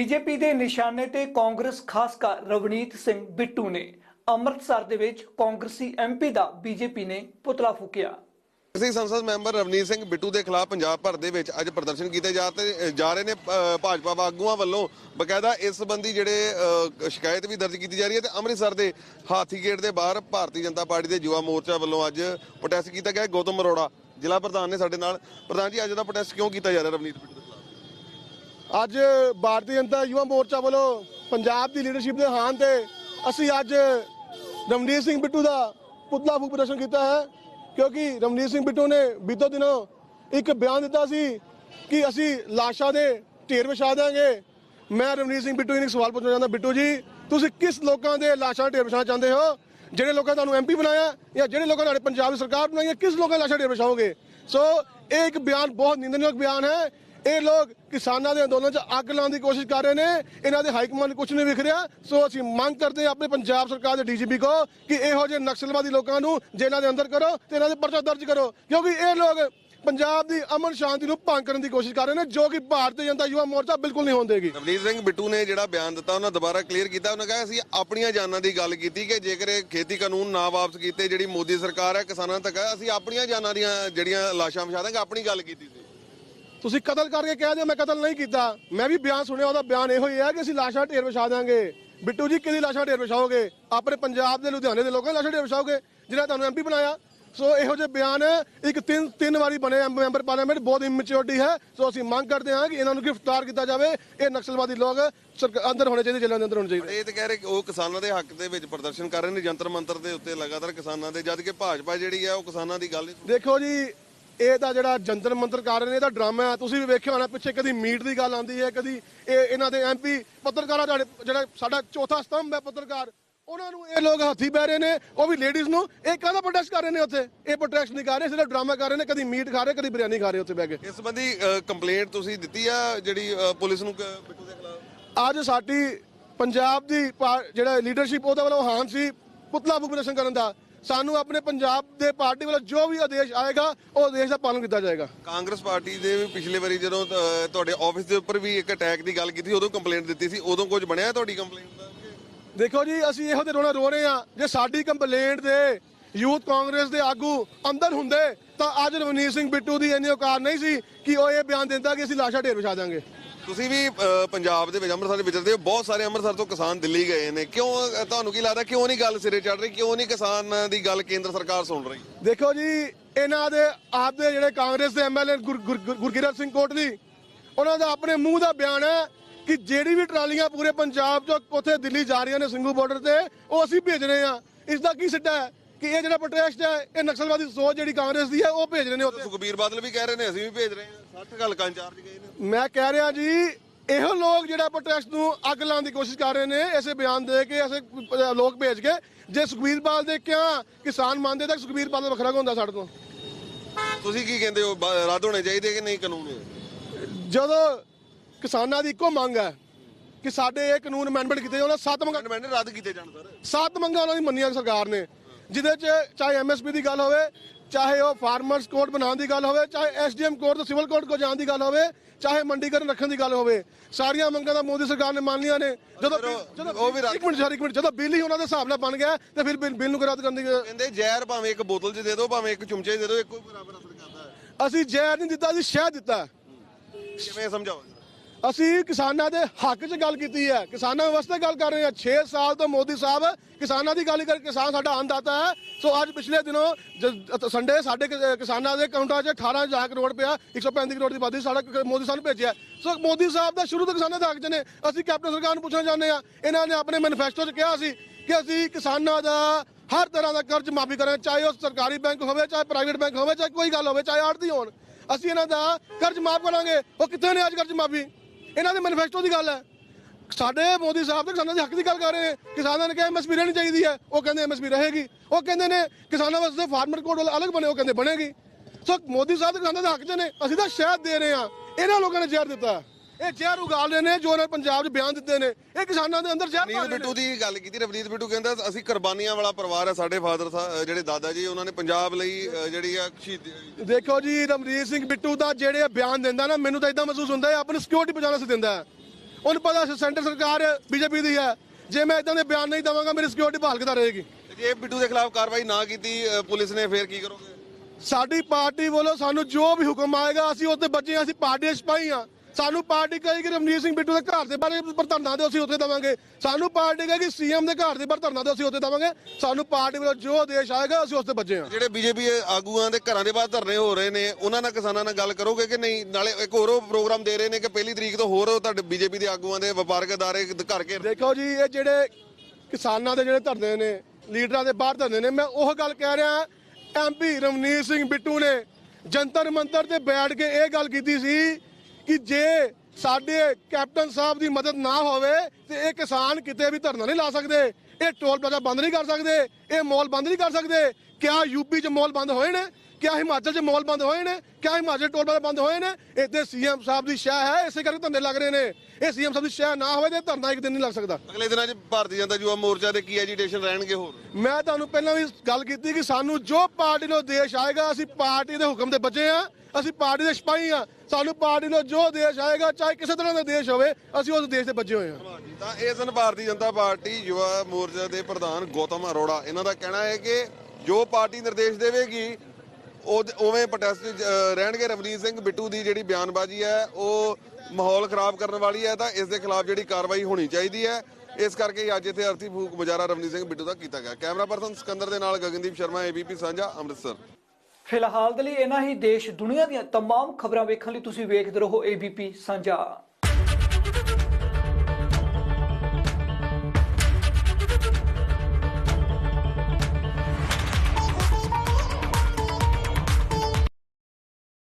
BJP ਦੇ ਨਿਸ਼ਾਨੇ ਤੇ ਕਾਂਗਰਸ ਖਾਸਕਰ ਰਵਨੀਤ ਸਿੰਘ ਬਿੱਟੂ ਨੇ ਅੰਮ੍ਰਿਤਸਰ ਦੇ ਵਿੱਚ ਕਾਂਗਰਸੀ ਐਮਪੀ ਦਾ ਬੀਜੇਪੀ ਨੇ ਪੁਤਲਾ ਫੂਕਿਆ। ਸਿੰਘ ਸੰਸਦ ਮੈਂਬਰ ਰਵਨੀਤ ਸਿੰਘ ਬਿੱਟੂ ਦੇ ਖਿਲਾਫ ਪੰਜਾਬ ਭਰ ਦੇ ਵਿੱਚ ਅੱਜ ਪ੍ਰਦਰਸ਼ਨ ਕੀਤੇ ਜਾ ਤੇ ਜਾ ਰਹੇ ਨੇ ਭਾਜਪਾ ਆਗੂਆਂ ਵੱਲੋਂ ਬਕਾਇਦਾ ਇਸ ਸੰਬੰਧੀ ਜਿਹੜੇ ਸ਼ਿਕਾਇਤ ਵੀ ਦਰਜ ਕੀਤੀ ਜਾ ਰਹੀ ਹੈ ਤੇ ਅੰਮ੍ਰਿਤਸਰ ਦੇ ਹਾਥੀ ਗੇਟ ਦੇ ਬਾਹਰ ਭਾਰਤੀ ਜਨਤਾ ਪਾਰਟੀ ਦੇ ਯੁਵਾ ਮੋਰਚਾ ਵੱਲੋਂ ਅੱਜ ਪ੍ਰੋਟੈਸਟ ਕੀਤਾ ਗਿਆ ਗੌਤਮ ਅਰੋੜਾ, ਜ਼ਿਲ੍ਹਾ ਪ੍ਰਧਾਨ ਨੇ ਸਾਡੇ ਨਾਲ। ਪ੍ਰਧਾਨ ਜੀ, ਅੱਜ ਦਾ ਪ੍ਰੋਟੈਸਟ ਕਿਉਂ ਕੀਤਾ ਜਾ ਰਿਹਾ ਰਵਨੀਤ ਬਿੱਟੂ ਅੱਜ ਭਾਰਤੀ ਜਨਤਾ ਯੁਵਾ ਮੋਰਚਾ ਵੱਲੋਂ ਪੰਜਾਬ ਦੀ ਲੀਡਰਸ਼ਿਪ ਦੇ ਹਾਨ ਤੇ ਅਸੀਂ ਅੱਜ ਰਮਨੀਤ ਸਿੰਘ ਬਿੱਟੂ ਦਾ ਪੁਤਲਾ ਫੂਕ ਪ੍ਰਦਰਸ਼ਨ ਕੀਤਾ ਹੈ, ਕਿਉਂਕਿ ਰਮਨੀਤ ਸਿੰਘ ਬਿੱਟੂ ਨੇ ਬੀਤੋ ਦਿਨੋਂ ਇੱਕ ਬਿਆਨ ਦਿੱਤਾ ਸੀ ਕਿ ਅਸੀਂ ਲਾਸ਼ਾਂ ਦੇ ਢੇਰ ਵਿਛਾ ਦਾਂਗੇ ਮੈਂ ਰਮਨੀਤ ਸਿੰਘ ਬਿੱਟੂ ਨੂੰ ਇੱਕ ਸਵਾਲ ਪੁੱਛਣਾ ਚਾਹੁੰਦਾ, ਬਿੱਟੂ ਜੀ, ਤੁਸੀਂ ਕਿਸ ਲੋਕਾਂ ਦੇ ਲਾਸ਼ਾਂ ਦੇ ਢੇਰ ਵਿਛਾਉਣਾ ਚਾਹੁੰਦੇ ਹੋ? ਜਿਹੜੇ ਲੋਕਾਂ ਨੇ ਤੁਹਾਨੂੰ ਐਮਪੀ ਬਣਾਇਆ ਜਾਂ ਜਿਹੜੇ ਲੋਕਾਂ ਨੇ ਤੁਹਾਡੇ ਪੰਜਾਬ ਦੀ ਸਰਕਾਰ ਬਣਾਈ ਹੈ, ਕਿਸ ਲੋਕਾਂ ਦੇ ਲਾਸ਼ਾਂ ਢੇਰ ਵਿਛਾਓਗੇ? ਸੋ ਇਹ ਇੱਕ ਬਿਆਨ, ਬਹੁਤ ਨਿੰਦਣਯੋਗ ਬਿਆਨ ਹੈ। ਇਹ ਲੋਕ ਕਿਸਾਨਾਂ ਦੇ ਅੰਦੋਲਨ 'ਚ ਅੱਗ ਲਾਉਣ ਦੀ ਕੋਸ਼ਿਸ਼ ਕਰ ਰਹੇ ਨੇ। ਇਹਨਾਂ ਦੇ ਹਾਈ ਕਮਾਂਡ ਕੁਝ ਨਹੀਂ ਵਿਖ ਰਿਹਾ। ਸੋ ਅਸੀਂ ਮੰਗ ਕਰਦੇ ਹਾਂ ਆਪਣੇ ਪੰਜਾਬ ਸਰਕਾਰ ਦੇ ਡੀਜੀਪੀ ਕੋ ਕਿ ਇਹੋ ਜਿਹੇ ਨਕਸਲਵਾਦੀ ਲੋਕਾਂ ਨੂੰ ਜੇਲ੍ਹਾਂ ਦੇ ਅੰਦਰ ਕਰੋ ਤੇ ਇਹਨਾਂ ਦੇ ਪਰਚਾ ਦਰਜ ਕਰੋ। ਕਿਉਂਕਿ ਇਹ ਲੋਕ ਪੰਜਾਬ ਦੀ ਅਮਨ ਸ਼ਾਂਤੀ ਨੂੰ ਭੰਗ ਕਰਨ ਦੀ ਕੋਸ਼ਿਸ਼ ਕਰ ਰਹੇ ਨੇ, ਜੋ ਕਿ ਭਾਰਤੀ ਜਨਤਾ ਯੁਵਾ ਮੋਰਚਾ ਬਿਲਕੁਲ ਨਹੀਂ ਹੋਣ ਦੇਗੀ। ਰਵਨੀਤ ਸਿੰਘ ਬਿੱਟੂ ਨੇ ਜਿਹੜਾ ਬਿਆਨ ਦਿੱਤਾ, ਉਹਨਾਂ ਦੁਬਾਰਾ ਕਲੀਅਰ ਕੀਤਾ। ਉਹਨਾਂ ਕਿਹਾ ਅਸੀਂ ਆਪਣੀਆਂ ਜਾਨਾਂ ਦੀ ਗੱਲ ਕੀਤੀ ਕਿ ਜੇਕਰ ਇਹ ਖੇਤੀ ਕਾਨੂੰਨ ਨਾ ਵਾਪਸ ਕੀਤੇ, ਜਿਹੜੀ ਮੋਦੀ ਸਰਕਾਰ ਹੈ, ਕਿਸਾਨਾਂ ਤੱਕ ਅਸੀਂ ਆਪਣੀਆਂ ਜਾਨਾਂ ਦੀਆਂ ਜਿਹੜੀਆਂ ਲਾਸ਼ਾਂ ਵਿਛਾ ਦਾਂਗੇ, ਆਪਣੀ ਗੱਲ ਕੀਤੀ ਸੀ। ਤੁਸੀਂ ਕਤਲ ਕਰਕੇ ਕਹਿ ਦਿਓ ਮੈਂ ਕਤਲ ਨਹੀਂ ਕੀਤਾ। ਮੈਂ ਵੀ ਬਿਆਨ ਸੁਣਿਆ ਉਹਦਾ ਬਿਆਨ ਇਹੋ ਹੀ ਹੈ ਕਿ ਅਸੀਂ ਲਾਸ਼ਾਂ ਢੇਰ ਵਿਛਾ ਦਾਂਗੇ ਬਿੱਟੂ ਜੀ ਕਿਹਦੀ ਲਾਸ਼ਾਂ ਢੇਰ ਵਿਛਾਓਗੇ? ਆਪਣੇ ਪੰਜਾਬ ਦੇ ਲੁਧਿਆਣੇ ਦੇ ਲੋਕਾਂ ਦੀ ਲਾਸ਼ਾਂ ਢੇਰ ਵਿਛਾਓਗੇ ਜਿਹਨਾਂ ਤੁਹਾਨੂੰ ਐਮਪੀ ਬਣਾਇਆ? ਸੋ ਇਹੋ ਜਿਹੇ ਬਿਆਨ ਇੱਕ ਤਿੰਨ ਤਿੰਨ ਵਾਰੀ ਬਣੇ ਮੈਂਬਰ ਪਾਰਲੀਮੈਂਟ ਬਹੁਤ ਇਮੈਚੁਰਿਟੀ ਹੈ। ਸੋ ਅਸੀਂ ਮੰਗ ਕਰਦੇ ਹਾਂ ਕਿ ਇਹਨਾਂ ਨੂੰ ਗ੍ਰਿਫਤਾਰ ਕੀਤਾ ਜਾਵੇ। ਇਹ ਨਕਸਲਵਾਦੀ ਲੋਕ ਸਰਕ- ਅੰਦਰ ਹੋਣੇ ਚਾਹੀਦੇ ਜੇਲ੍ਹਾਂ ਦੇ ਅੰਦਰ ਹੋਣੇ ਚਾਹੀਦੇ। ਇਹ ਤੇ ਕਹਿ ਰਹੇ ਉਹ ਕਿਸਾਨਾਂ ਦੇ ਹੱਕ ਦੇ ਵਿੱਚ ਪ੍ਰਦਰਸ਼ਨ ਕਰ ਰਹੇ ਨੇ ਜੰਤਰ ਮੰਤਰ ਦੇ ਉੱਤੇ ਲਗਾਤਾਰ ਕਿਸਾਨਾਂ ਦੇ ਜਦ ਕਿ ਭਾਜਪਾ ਜਿਹੜੀ ਹੈ ਉਹ ਕਿਸਾਨਾਂ ਦੀ ਗੱਲ ਦੇਖੋ ਜੀ ਇਹ ਤਾਂ ਜਿਹੜਾ ਜੰਤਰ ਮੰਤਰ ਕਰ ਰਹੇ ਨੇ ਇਹ ਤਾਂ ਡਰਾਮਾ ਹੈ। ਤੁਸੀਂ ਵੀ ਵੇਖਿਆ ਹੋਣਾ ਪਿੱਛੇ ਕਦੀ ਮੀਟ ਦੀ ਗੱਲ ਆਉਂਦੀ ਹੈ ਕਦੀ ਇਹ ਇਹਨਾਂ ਦੇ ਐਮਪੀ ਪੱਤਰਕਾਰਾਂ ਦਾ ਜਿਹੜਾ ਸਾਡਾ ਚੌਥਾ ਸਤੰਭ ਹੈ ਪੱਤਰਕਾਰ ਉਹਨਾਂ ਨੂੰ ਇਹ ਲੋਕ ਹੱਥੀ ਬਹਿ ਰਹੇ ਨੇ ਉਹ ਵੀ ਲੇਡੀਜ਼ ਨੂੰ ਇਹ ਕਾਹਦਾ ਪ੍ਰੋਟੈਸਟ ਕਰ ਰਹੇ ਨੇ ਉੱਥੇ? ਇਹ ਪ੍ਰੋਟੈਸਟ ਨਹੀਂ ਕਰ ਰਹੇ ਸਿਰਫ ਡਰਾਮਾ ਕਰ ਰਹੇ ਨੇ ਕਦੀ ਮੀਟ ਖਾ ਰਹੇ ਕਦੀ ਬਿਰਿਆਨੀ ਖਾ ਰਹੇ ਉੱਥੇ ਬਹਿ ਕੇ। ਇਸ ਸੰਬੰਧੀ ਕੰਪਲੇਂਟ ਤੁਸੀਂ ਦਿੱਤੀ ਆ ਜਿਹੜੀ ਪੁਲਿਸ ਨੂੰ ਕ- ਬਿੱਟੂ ਦੇ ਖਿਲਾਫ? ਅੱਜ ਸਾਡੀ ਪੰਜਾਬ ਦੀ ਪਾ- ਜਿਹੜਾ ਲੀਡਰਸ਼ਿਪ ਉਹਦੇ ਵੱਲੋਂ ਹਾਨ ਸੀ ਪੁਤਲਾ ਫੂਕ ਪ੍ਰਦਰਸ਼ਨ ਕਰਨ ਦਾ। ਸਾਨੂੰ ਆਪਣੇ ਪੰਜਾਬ ਦੇ ਪਾਰਟੀ ਵੱਲੋਂ ਜੋ ਵੀ ਆਦੇਸ਼ ਆਏਗਾ ਉਹ ਆਦੇਸ਼ ਦਾ ਪਾਲਣ ਕੀਤਾ ਜਾਏਗਾ। ਕਾਂਗਰਸ ਪਾਰਟੀ ਦੇ ਵੀ ਪਿਛਲੇ ਵਾਰੀ ਜਦੋਂ ਤੁਹਾਡੇ ਆਫਿਸ ਦੇ ਉੱਪਰ ਵੀ ਇੱਕ ਅਟੈਕ ਦੀ ਗੱਲ ਕੀਤੀ ਉਦੋਂ ਕੰਪਲੇਂਟ ਦਿੱਤੀ ਸੀ। ਉਦੋਂ ਕੁਝ ਬਣਿਆ ਤੁਹਾਡੀ ਕੰਪਲੇਂਟ ਦਾ? ਦੇਖੋ ਜੀ ਅਸੀਂ ਇਹੋ ਤੇ ਰੋਣਾ ਰੋ ਰਹੇ ਆ ਜੇ ਸਾਡੀ ਕੰਪਲੇਂਟ ਦੇ ਯੂਥ ਕਾਂਗਰਸ ਦੇ ਆਗੂ ਅੰਦਰ ਹੁੰਦੇ ਤਾਂ ਅੱਜ ਰਵਨੀਤ ਸਿੰਘ ਬਿੱਟੂ ਦੀ ਇੰਨੀ ਔਕਾਤ ਨਹੀਂ ਸੀ ਕਿ ਉਹ ਇਹ ਬਿਆਨ ਦਿੰਦਾ ਕਿ ਅਸੀਂ ਲਾਸ਼ਾਂ ਢੇਰ ਵਿਛਾ ਦਾਂਗੇ ਤੁਸੀਂ ਵੀ ਅ, ਪੰਜਾਬ ਦੇ ਵਿੱਚ ਅੰਮ੍ਰਿਤਸਰ ਦੇ ਵਿਚਰਦੇ ਹੋ ਬਹੁਤ ਸਾਰੇ ਅੰਮ੍ਰਿਤਸਰ ਤੋਂ ਕਿਸਾਨ ਦਿੱਲੀ ਗਏ ਨੇ। ਕਿਉਂ ਅ, ਤੁਹਾਨੂੰ ਕੀ ਲੱਗਦਾ ਕਿਉਂ ਨਹੀਂ ਗੱਲ ਸਿਰੇ ਚੜ ਰਹੀ ਕਿਉਂ ਨਹੀਂ ਕਿਸਾਨ ਦੀ ਗੱਲ ਕੇਂਦਰ ਸਰਕਾਰ ਸੁਣ ਰਹੀ? ਦੇਖੋ ਜੀ ਇਹਨਾਂ ਦੇ ਆਪ ਦੇ ਜਿਹੜੇ ਕਾਂਗਰਸ ਦੇ ਐਮਐਲਏ ਗੁਰਕਿਰਤ ਸਿੰਘ ਕੋਟਲੀ ਉਹਨਾਂ ਦਾ ਆਪਣੇ ਮੂੰਹ ਦਾ ਬਿਆਨ ਹੈ ਕਿ ਜਿਹੜੀ ਵੀ ਟਰਾਲੀਆਂ ਪੂਰੇ ਪੰਜਾਬ ਚੋਂ ਉੱਥੇ ਦਿੱਲੀ ਜਾ ਰਹੀਆਂ ਨੇ ਸਿੰਘੂ ਬਾਰਡਰ ਤੇ ਉਹ ਅਸੀਂ ਭੇਜ ਰਹੇ ਹਾਂ। ਇਸ ਦਾ ਕੀ ਸਿੱਟਾ ਹੈ? ਕਿ ਇਹ ਜਿਹੜਾ ਪ੍ਰੋਟੈਸਟ ਹੈ ਇਹ ਨਕਸਲਵਾਦੀ ਸੋਚ ਜਿਹੜੀ ਕਾਂਗਰਸ ਦੀ ਹੈ ਉਹ ਭੇਜ ਰਹੇ ਨੇ ਉੱਥੇ। ਸੁਖਬੀਰ ਬਾਦਲ ਵੀ ਕਹਿ ਰਹੇ ਨੇ ਅਸੀਂ ਵੀ ਭੇਜ ਰਹੇ ਹਾਂ। 60 ਹਲਕਾ ਇੰਚਾਰਜ ਗਏ ਨੇ। ਮੈਂ ਕਹਿ ਰਿਹਾ ਜੀ ਇਹੋ ਲੋਕ ਜਿਹੜਾ ਪ੍ਰੋਟੈਸਟ ਨੂੰ ਅੱਗ ਲਾਉਣ ਦੀ ਕੋਸ਼ਿਸ਼ ਕਰ ਰਹੇ ਨੇ ਐਸੇ ਬਿਆਨ ਦੇ ਕੇ ਐਸੇ ਲੋਕ ਭੇਜ ਕੇ ਜੇ ਸੁਖਬੀਰ ਬਾਦਲ ਦੇ ਕਿਹਾ ਕਿਸਾਨ ਮੰਨਦੇ ਤਾਂ ਸੁਖਬੀਰ ਬਾਦਲ ਵੱਖਰਾ ਹੁੰਦਾ ਸਾਡੇ ਤੋਂ। ਤੁਸੀਂ ਕੀ ਕਹਿੰਦੇ ਹੋ ਰੱਦ ਹੋਣੇ ਚਾਹੀਦੇ ਕਿ ਨਹੀਂ ਕਾਨੂੰਨ? ਜਦੋਂ ਕਿਸਾਨਾਂ ਦੀ ਇੱਕੋ ਮੰਗ ਹੈ ਕਿ ਸਾਡੇ ਇਹ ਕਾਨੂੰਨ ਅਮੈਂਡਮੈਂਟ ਕੀਤੇ ਜਾਣ ਸੱਤ ਮੰਗਾਂ ਰੱਦ ਕੀਤੇ ਜਾਣ ਸਰ। ਸੱਤ ਮੰਗਾਂ ਉਹਨਾਂ ਦੀ ਮੰਨੀਆਂ ਸਰਕਾਰ ਨੇ। ਜਿਹਦੇ 'ਚ ਚਾਹੇ ਐਮਐਸਪੀ ਦੀ ਗੱਲ ਹੋਵੇ ਚਾਹੇ ਉਹ ਫਾਰਮਰਸ ਕੋਰਟ ਬਣਾਉਣ ਦੀ ਗੱਲ ਹੋਵੇ ਚਾਹੇ ਐਸਡੀਐਮ ਕੋਰਟ ਤੋਂ ਸਿਵਲ ਕੋਰਟ ਕੋ ਜਾਣ ਦੀ ਗੱਲ ਹੋਵੇ ਚਾਹੇ ਮੰਡੀਕਰਨ ਰੱਖਣ ਦੀ ਗੱਲ ਹੋਵੇ ਸਾਰੀਆਂ ਮੰਗਾਂ ਤਾਂ ਮੋਦੀ ਸਰਕਾਰ ਨੇ ਮੰਨ ਲਈਆਂ ਨੇ। ਜਦੋਂ ਉਹ ਵੀ ਇੱਕ ਮਿੰਟ ਸਰ ਇੱਕ ਮਿੰਟ ਜਦੋਂ ਬਿੱਲ ਹੀ ਉਹਨਾਂ ਦੇ ਹਿਸਾਬ ਨਾਲ ਬਣ ਗਿਆ ਤੇ ਫਿਰ ਬਿੱਲ ਨੂੰ ਰੱਦ ਕਰਨ ਦੀ ਕਹਿੰਦੇ ਜ਼ਹਿਰ ਭਾਵੇਂ ਇੱਕ ਬੋਤਲ 'ਚ ਦੇ ਦਿਓ ਭਾਵੇਂ ਇੱਕ ਚਮਚੇ 'ਚ ਦੇ ਦਿਓ ਇੱਕੋ ਹੀ ਬਰਾਬਰ ਅਸਰ ਕਰਦਾ ਹੈ। ਅਸੀਂ ਜ਼ਹਿਰ ਨਹੀਂ ਦਿੱਤਾ ਅਸੀਂ ਸ਼ਹਿਦ ਦਿੱਤਾ। ਕਿਵੇਂ ਸਮਝਾਓ ਅਸੀਂ ਕਿਸਾਨਾਂ ਦੇ ਹੱਕ 'ਚ ਗੱਲ ਕੀਤੀ ਹੈ। ਕਿਸਾਨਾਂ ਵਾਸਤੇ ਗੱਲ ਕਰ ਰਹੇ ਹਾਂ। 6 ਸਾਲ ਤੋਂ ਮੋਦੀ ਸਾਹਿਬ ਕਿਸਾਨਾਂ ਦੀ ਗੱਲ ਕਰ ਕਿਸਾਨ ਸਾਡਾ ਅੰਨਦਾਤਾ ਹੈ। ਸੋ ਅੱਜ ਪਿਛਲੇ ਦਿਨੋਂ ਜ- ਸੰਡੇ ਸਾਡੇ ਕਿਸਾਨਾਂ ਦੇ ਅਕਾਊਂਟਾਂ 'ਚ 18000 ਕਰੋੜ ਪਿਆ 135 ਕਰੋੜ ਦੀ ਬਾਦੀ ਸਾਡਾ ਮੋਦੀ ਸਾਹਿਬ ਨੂੰ ਭੇਜਿਆ ਸੋ ਮੋਦੀ ਸਾਹਿਬ ਦਾ ਸ਼ੁਰੂ ਤੋਂ ਕਿਸਾਨਾਂ ਦੇ ਹੱਕ 'ਚ ਨੇ। ਅਸੀਂ ਕੈਪਟਨ ਸਰਕਾਰ ਨੂੰ ਪੁੱਛਣਾ ਚਾਹੁੰਦੇ ਹਾਂ। ਇਹਨਾਂ ਨੇ ਆਪਣੇ ਮੈਨੀਫੈਸਟੋ 'ਚ ਕਿਹਾ ਸੀ ਕਿ ਅਸੀਂ ਕਿਸਾਨਾਂ ਦਾ ਹਰ ਤਰ੍ਹਾਂ ਦਾ ਕਰਜ਼ ਮਾਫੀ ਕਰਾਂਗੇ, ਚਾਹੇ ਉਹ ਸਰਕਾਰੀ ਬੈਂਕ ਹੋਵੇ, ਚਾਹੇ ਪ੍ਰਾਈਵੇਟ ਬੈਂਕ ਹੋਵੇ, ਚਾਹੇ ਕੋਈ ਗੱਲ ਹੋਵੇ, ਚਾਹੇ ਆੜਤੀ ਹੋਣ। ਅਸੀਂ ਇਹਨਾਂ ਦਾ ਕਰਜ਼ ਮਾਫ ਕਰਾਂਗੇ। ਉਹ ਕਿੱਥੇ ਨੇ ਅੱਜ ਕਰਜ਼ ਮਾਫੀ? ਇਹਨਾਂ ਦੇ ਮੈਨੀਫੈਸਟੋ ਦੀ ਗੱਲ ਹੈ। ਸਾਡੇ ਮੋਦੀ ਸਾਹਿਬ ਤੇ ਕਿਸਾਨਾਂ ਦੇ ਹੱਕ ਦੀ ਗੱਲ ਕਰ ਰਹੇ ਨੇ। ਕਿਸਾਨਾਂ ਨੇ ਕਿਹਾ ਐਮਐਸਪੀ ਰਹਿਣੀ ਚਾਹੀਦੀ ਹੈ। ਉਹ ਕਹਿੰਦੇ ਐਮਐਸਪੀ ਰਹੇਗੀ। ਉਹ ਕਹਿੰਦੇ ਨੇ ਕਿਸਾਨਾਂ ਵਾਸਤੇ ਫਾਰਮਰ ਕੋਡ ਵਾਲਾ ਅਲੱਗ ਬਣੇ ਉਹ ਕਹਿੰਦੇ ਬਣੇਗੀ। ਸੋ ਮੋਦੀ ਸਾਹਿਬ ਤੇ ਕਿਸਾਨਾਂ ਦੇ ਹੱਕ 'ਚ ਨੇ। ਅਸੀਂ ਤਾਂ ਸ਼ਹਿਦ ਦੇ ਰਹੇ ਹਾਂ। ਇਹਨਾਂ ਲੋਕਾਂ ਨੇ ਜ਼ਹਿਰ ਦਿੱਤਾ। ਇਹ ਜ਼ਹਿਰ ਉਗਾਲ ਰਹੇ ਨੇ ਜੋ ਨੇ ਪੰਜਾਬ 'ਚ ਬਿਆਨ ਦਿੱਤੇ ਨੇ। ਇਹ ਕਿਸਾਨਾਂ ਦੇ ਅੰਦਰ ਜ਼ਹਿਰ ਪਾ ਰਵਨੀਤ ਰਹੇ ਬਿੱਟੂ ਦੀ ਗੱਲ ਕੀਤੀ ਰਵਨੀਤ ਬਿੱਟੂ ਕਹਿੰਦਾ ਅਸੀਂ ਕੁਰਬਾਨੀਆਂ ਵਾਲਾ ਪਰਿਵਾਰ ਹੈ ਸਾਡੇ ਫਾਦਰ ਜਿਹੜੇ ਦਾਦਾ ਜੀ ਉਹਨਾਂ ਨੇ ਪੰਜਾਬ ਲਈ ਅ, ਜਿਹੜੀ ਆ ਸ਼ਹੀਦੀ ਦੇਖੋ ਜੀ ਰਮਰੀਤ ਸਿੰਘ ਬਿੱਟੂ ਦਾ ਜਿਹੜੇ ਬਿਆਨ ਦਿੰਦਾ ਨਾ ਮੈਨੂੰ ਤਾਂ ਇਦਾਂ ਮਹਿਸੂਸ ਹੁੰਦਾ ਹੈ ਆਪਣੀ ਸਿਕਿਉਰਿਟੀ ਬਚਾਉਣ ਵਾਸਤੇ ਦਿੰਦਾ ਹੈ। ਉਹਨੂੰ ਪਤਾ ਸੈਂਟਰ ਸਰਕਾਰ ਬੀਜੇਪੀ ਦੀ ਹੈ। ਜੇ ਮੈਂ ਇਦਾਂ ਦੇ ਬਿਆਨ ਨਹੀਂ ਦਵਾਂਗਾ ਮੇਰੀ ਸਿਕਿਉਰਿਟੀ ਬਹਾਲ ਕਿੱਦਾਂ ਰਹੇਗੀ। ਜੇ ਬਿੱਟੂ ਦੇ ਖਿਲਾਫ ਕਾਰਵਾਈ ਨਾ ਕੀਤੀ ਅ, ਪੁਲਿਸ ਨੇ ਫੇਰ ਕੀ ਕਰੋਗੇ? ਸਾਡੀ ਪਾਰਟੀ ਵੱਲੋਂ ਸਾਨੂੰ ਜੋ ਵੀ ਹੁਕਮ ਆਏਗਾ ਅਸੀਂ ਉੱਤੇ ਬੱਚੇ ਹਾਂ, ਅਸੀਂ ਪਾਰਟੀ ਦੇ ਸਿਪਾਹੀ ਹਾਂ। ਸਾਨੂੰ ਪਾਰਟੀ ਕਹੇਗੀ ਕਿ ਰਮਨੀਤ ਸਿੰਘ ਬਿੱਟੂ ਦੇ ਘਰ ਦੇ ਬਾਰੇ ਪਰ ਧਰਨਾ ਦਿਓ ਅਸੀਂ ਉੱਥੇ ਦੇਵਾਂਗੇ। ਸਾਨੂੰ ਪਾਰਟੀ ਕਹੇਗੀ ਸੀਐਮ ਦੇ ਘਰ ਦੇ ਬਾਰੇ ਧਰਨਾ ਦਿਓ ਅਸੀਂ ਉੱਥੇ ਦੇਵਾਂਗੇ। ਸਾਨੂੰ ਪਾਰਟੀ ਵੱਲੋਂ ਜੋ ਆਦੇਸ਼ ਆਏਗਾ ਅਸੀਂ ਉਸ ਤੇ ਬੱਜੇ ਹਾਂ ਜਿਹੜੇ ਬੀਜੇਪੀ ਆਗੂਆਂ ਦੇ ਘਰਾਂ ਦੇ ਬਾਹਰ ਧਰਨੇ ਹੋ ਰਹੇ ਨੇ ਉਹਨਾਂ ਨਾਲ ਕਿਸਾਨਾਂ ਨਾਲ ਗੱਲ ਕਰੋਗੇ ਕਿ ਨਹੀਂ? ਨਾਲੇ ਇੱਕ ਹੋਰ ਪ੍ਰੋਗਰਾਮ ਦੇ ਰਹੇ ਨੇ ਕਿ ਪਹਿਲੀ ਤਰੀਕ ਤੋਂ ਹੋਰ ਤੁਹਾਡੇ ਬੀਜੇਪੀ ਦੇ ਆਗੂਆਂ ਦੇ ਵਪਾਰਕ ਅਦਾਰੇ ਘਰ ਘੇਰ ਦੇਖੋ ਜੀ ਇਹ ਜਿਹੜੇ ਕਿਸਾਨਾਂ ਦੇ ਜਿਹੜੇ ਧਰਨੇ ਨੇ ਲੀਡਰਾਂ ਦੇ ਬਾਹਰ ਧਰਨੇ ਨੇ ਮੈਂ ਉਹ ਗੱਲ ਕਹਿ ਰਿਹਾ ਐਮਪੀ ਰਮਨੀਤ ਸਿੰਘ ਬਿੱਟੂ ਨੇ ਜੰਤਰ ਮੰਤਰ ਤੇ ਬੈਠ ਕੇ ਇਹ ਗੱਲ ਕੀਤੀ ਸੀ ਕਿ ਜੇ ਸਾਡੇ ਕੈਪਟਨ ਸਾਹਿਬ ਦੀ ਮਦਦ ਨਾ ਹੋਵੇ ਤੇ ਇਹ ਕਿਸਾਨ ਕਿਤੇ ਵੀ ਧਰਨਾ ਨਹੀਂ ਲਾ ਸਕਦੇ, ਇਹ ਟੋਲ ਪਲਾਜ਼ਾ ਬੰਦ ਨਹੀਂ ਕਰ ਸਕਦੇ, ਇਹ ਮੋਲ ਬੰਦ ਨਹੀਂ ਕਰ ਸਕਦੇ, ਕਿਆ ਯੂਪੀ 'ਚ ਮੋਲ ਬੰਦ ਹੋਏ ਨੇ? ਕਿਆ ਹਿਮਾਚਲ 'ਚ ਮਾਲ ਬੰਦ ਹੋਏ ਨੇ? ਕਿਆ ਹਿਮਾਚਲ ਟੋਲ ਪਲਾਜ਼ਾ ਬੰਦ ਹੋਏ ਨੇ? ਇੱਥੇ ਸੀਐਮ ਸਾਹਿਬ ਦੀ ਸ਼ਹਿ ਹੈ ਇਸੇ ਕਰਕੇ ਧਰਨੇ ਲੱਗ ਰਹੇ ਨੇ। ਇਹ ਸੀਐਮ ਸਾਹਿਬ ਦੀ ਸ਼ਹਿ ਨਾ ਹੋਵੇ ਤੇ ਧਰਨਾ ਇੱਕ ਦਿਨ ਨਹੀਂ ਲੱਗ ਸਕਦਾ। ਅਗਲੇ ਦਿਨਾਂ 'ਚ ਭਾਰਤੀ ਜਨਤਾ ਯੁਵਾ ਮੋਰਚਾ ਦੇ ਕੀ ਐਜੀਟੇਸ਼ਨ ਰਹਿਣਗੇ ਹੋਰ? ਮੈਂ ਤੁਹਾਨੂੰ ਪਹਿਲਾਂ ਵੀ ਗੱਲ ਕੀਤੀ ਕਿ ਸਾਨੂੰ ਜੋ ਪਾਰਟੀ ਨੂੰ ਦੇਸ਼ ਆਏਗਾ ਅਸੀਂ ਪਾਰਟੀ ਦੇ ਹੁਕਮ ਦੇ ਬੱਚੇ ਆ ਅਸੀਂ ਪਾਰਟੀ ਦੇ ਸਿਪਾਹੀ ਆ ਸਾਨੂੰ ਪਾਰਟੀ ਨੂੰ ਜੋ ਦੇਸ਼ ਆਏਗਾ ਚਾਹੇ ਕਿਸੇ ਤਰ੍ਹਾਂ ਦਾ ਦੇਸ਼ ਹੋਵੇ ਅਸੀਂ ਉਸ ਦੇਸ਼ ਦੇ ਬੱਚੇ ਹੋਏ ਆ ਤਾਂ ਇਹ ਸਨ ਭਾਰਤੀ ਜਨਤਾ ਪਾਰਟੀ ਯੁਵਾ ਮੋਰਚਾ ਦੇ ਪ੍ਰਧਾਨ ਗੌਤਮ ਅਰੋੜਾ ਇਹਨਾਂ ਦਾ ਕਹਿਣਾ ਹੈ ਕਿ ਜੋ ਪਾਰਟੀ ਨਿਰਦੇਸ਼ ਦੇਵੇਗੀ ਉਵੇਂ ਪ੍ਰੋਟੈਸਟ ਰਹਿਣਗੇ ਰਵਨੀਤ ਸਿੰਘ ਬਿੱਟੂ ਦੀ ਜਿਹੜੀ ਬਿਆਨਬਾਜ਼ੀ ਹੈ ਉਹ ਮਾਹੌਲ ਖਰਾਬ ਕਰਨ ਵਾਲੀ ਹੈ ਤਾਂ ਇਸ ਦੇ ਖਿਲਾਫ ਜਿਹੜੀ ਕਾਰਵਾਈ ਹੋਣੀ ਚਾਹੀਦੀ ਹੈ ਇਸ ਕਰਕੇ ਹੀ ਅੱਜ ਇੱਥੇ ਅਰਥੀ ਫੂਕ ਮੁਜ਼ਾਹਰਾ ਰਵਨੀਤ ਸਿੰਘ ਬਿੱਟੂ ਦਾ ਕੀਤਾ ਗਿਆ ਕੈਮਰਾ ਪਰਸਨ ਸਿਕੰਦਰ ਦੇ ਨਾਲ ਗਗਨਦੀਪ ਸ਼ਰਮਾ ਏਬੀਪੀ ਸਾਂਝਾ ਅੰਮ੍ਰਿਤਸਰ ਫਿਲਹਾਲ ਦੇ ਲਈ ਇਹਨਾਂ ਹੀ ਦੇਸ਼ ਦੁਨੀਆ ਦੀਆਂ तमाम ਖਬਰਾਂ ਵੇਖਣ ਲਈ ਤੁਸੀਂ ਵੇਖਦੇ ਰਹੋ ABP ਸਾਂਝਾ